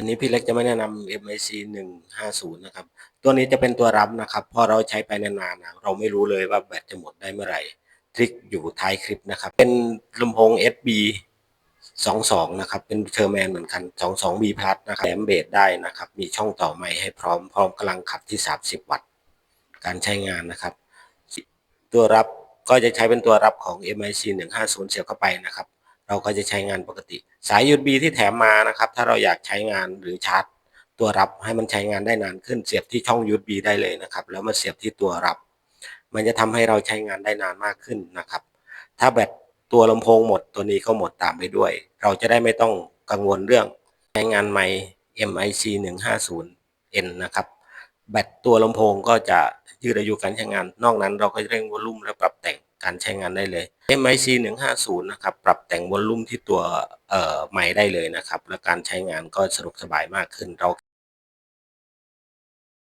วันนี้พี่เล็กจะไม่แนะนำ MIC 150 นะครับ ตัวนี้จะเป็นตัวรับนะครับ พอเราใช้ไปนานๆนะเราไม่รู้เลยว่าแบตจะหมดได้เมื่อไหร่ ทริคอยู่ท้ายคลิปนะครับ เป็นลำโพง SB 22 นะครับ เป็นเทอร์แมนเหมือนกัน 22 B+ นะครับแถมเบสได้นะครับ มีช่องต่อไมค์ให้พร้อม พร้อมกำลังขับที่ 30 วัตต์ การใช้งานนะครับ ตัวรับก็จะใช้เป็นตัวรับของ MIC 150 เสียบเข้าไปนะครับ เราก็จะใช้งานปกติ สาย USB ที่แถมมานะครับ ถ้าเราอยากใช้งานหรือชาร์จ ตัวรับให้มันใช้งานได้นานขึ้นเสียบที่ช่อง USB ได้เลยนะครับ แล้วมาเสียบที่ตัวรับ มันจะทำให้เราใช้งานได้นานมากขึ้นนะครับ ถ้าแบตตัวลำโพงหมดตัวนี้ก็หมดตามไปด้วย เราจะได้ไม่ต้องกังวลเรื่องใช้งานไมค์ MIC 150N นะครับ แบตตัวลำโพงก็จะยืดอายุการใช้งาน นอกนั้นเราก็เร่งวอลลุ่มและปรับแต่ง การใช้งานได้เลย MIC 150นะครับ ปรับแต่งวอลลุ่มที่ตัวไม้ได้เลยนะครับ และการใช้งานก็สะดวกสบายมากขึ้นเรา